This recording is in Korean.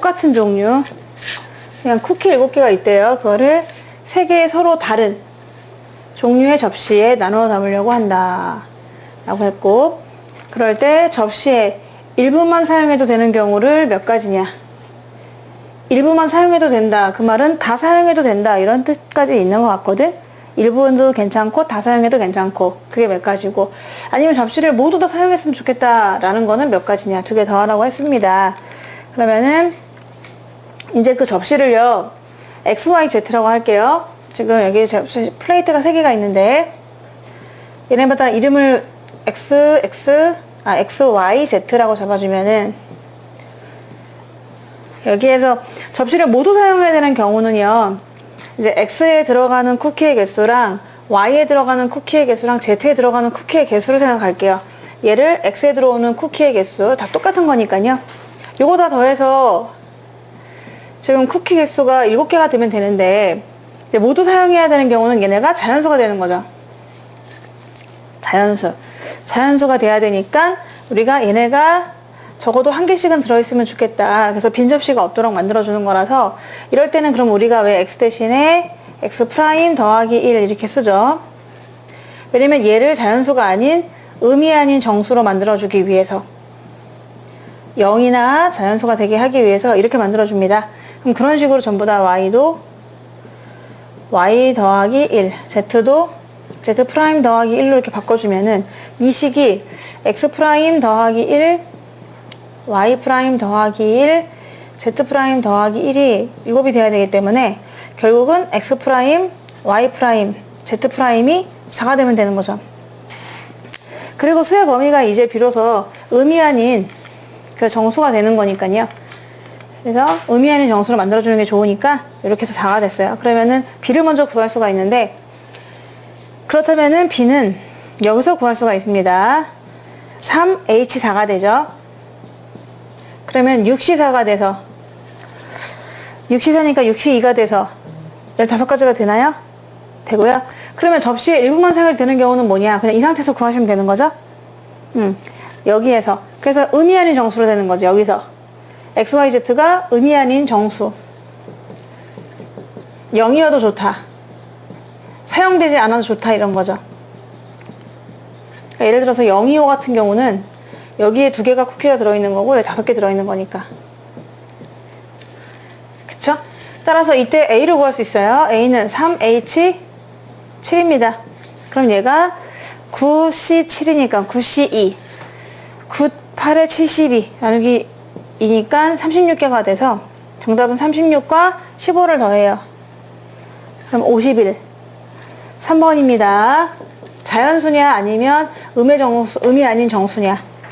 똑같은 종류 그냥 쿠키 7개가 있대요. 그거를 3개의 서로 다른 종류의 접시에 나눠 담으려고 한다. 라고 했고 그럴 때 접시에 일부만 사용해도 되는 경우를 몇 가지냐 일부만 사용해도 된다. 그 말은 다 사용해도 된다. 이런 뜻까지 있는 것 같거든. 일부도 괜찮고 다 사용해도 괜찮고 그게 몇 가지고 아니면 접시를 모두 다 사용했으면 좋겠다라는 거는 몇 가지냐 두 개 더 하라고 했습니다. 그러면은 이제 그 접시를요 X, Y, Z라고 할게요. 지금 여기 접시 플레이트가 세 개가 있는데 얘네마다 이름을 X, X, 아 X, Y, Z라고 잡아주면은 여기에서 접시를 모두 사용해야 되는 경우는요. 이제 X에 들어가는 쿠키의 개수랑 Y에 들어가는 쿠키의 개수랑 Z에 들어가는 쿠키의 개수를 생각할게요. 얘를 X에 들어오는 쿠키의 개수 다 똑같은 거니까요. 요거 다 더해서 지금 쿠키 개수가 7개가 되면 되는데 이제 모두 사용해야 되는 경우는 얘네가 자연수가 되는 거죠. 자연수. 자연수가 돼야 되니까 우리가 얘네가 적어도 한 개씩은 들어있으면 좋겠다. 그래서 빈 접시가 없도록 만들어주는 거라서 이럴 때는 그럼 우리가 왜 x 대신에 x 프라임 더하기 1 이렇게 쓰죠. 왜냐면 얘를 자연수가 아닌 의미 아닌 정수로 만들어주기 위해서 0이나 자연수가 되게 하기 위해서 이렇게 만들어줍니다. 그럼 그런 식으로 전부 다 y도 y 더하기 1, z도 z 프라임 더하기 1로 이렇게 바꿔주면은 이 식이 x 프라임 더하기 1 y 프라임 더하기 1, z 프라임 더하기 1이 7이 돼야 되기 때문에 결국은 x 프라임, y 프라임, z 프라임이 4가 되면 되는 거죠. 그리고 수의 범위가 이제 비로소 의미 아닌 그 정수가 되는 거니까요. 그래서 의미 아닌 정수를 만들어주는 게 좋으니까 이렇게 해서 4가 됐어요. 그러면은 b를 먼저 구할 수가 있는데 그렇다면은 b는 여기서 구할 수가 있습니다. 3h4가 되죠. 그러면 6시사가 돼서 6시사니까 6시2가 돼서 15가지가 되나요? 되고요. 그러면 접시에 일부만 사용이 되는 경우는 뭐냐? 그냥 이 상태에서 구하시면 되는 거죠? 음, 여기에서. 그래서 의미 아닌 정수로 되는 거죠, 여기서. XYZ가 의미 아닌 정수. 0이어도 좋다. 사용되지 않아도 좋다, 이런 거죠. 그러니까 예를 들어서 025 같은 경우는 여기에 두 개가 쿠키가 들어있는 거고 여기 다섯 개 들어있는 거니까 그쵸? 따라서 이때 A를 구할 수 있어요 A는 3H7입니다 그럼 얘가 9C7이니까 9C2 9, 8에 72 나누기 2니까 36개가 돼서 정답은 36과 15를 더해요. 그럼 51 3번입니다. 자연수냐 아니면 음의 정수, 음이 아닌 정수냐